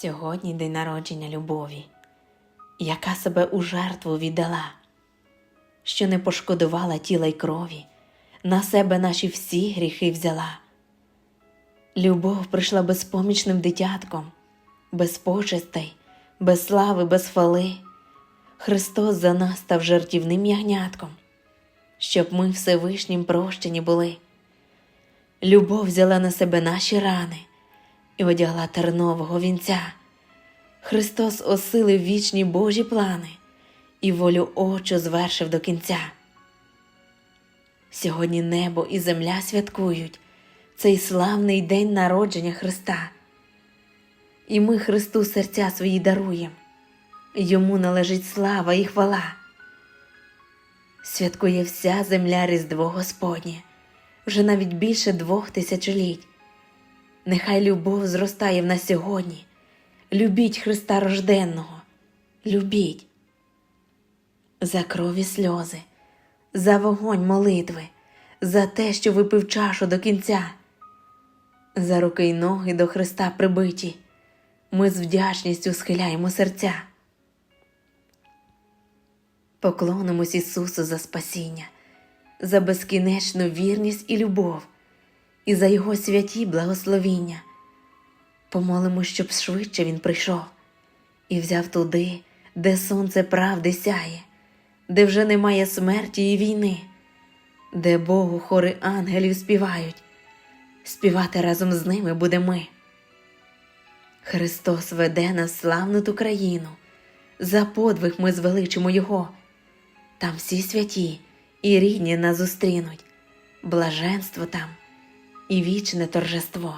Сьогодні день народження любові, яка себе у жертву віддала, що не пошкодувала тіла й крові, на себе наші всі гріхи взяла. Любов прийшла безпомічним дитятком, без почестей, без слави, без хвали. Христос за нас став жертівним ягнятком, щоб ми Всевишнім прощені були. Любов взяла на себе наші рани і одягла тернового вінця. Христос осилив вічні Божі плани і волю очу звершив до кінця. Сьогодні небо і земля святкують цей славний день народження Христа. І ми Христу серця свої даруємо, йому належить слава і хвала. Святкує вся земля Різдво Господнє, вже навіть більше двох тисячоліть. Нехай любов зростає в нас сьогодні. Любіть Христа рожденного, любіть. За крові сльози, за вогонь молитви, за те, що випив чашу до кінця, за руки й ноги до Христа прибиті, ми з вдячністю схиляємо серця. Поклонимось Ісусу за спасіння, за безкінечну вірність і любов і за Його святі благословіння. Помолимо, щоб швидше Він прийшов і взяв туди, де сонце правди сяє, де вже немає смерті і війни, де Богу хори ангелів співають, співати разом з ними будемо ми. Христос веде нас славну ту країну, за подвиг ми звеличимо Його. Там всі святі і рідні нас зустрінуть, блаженство там і вічне торжество.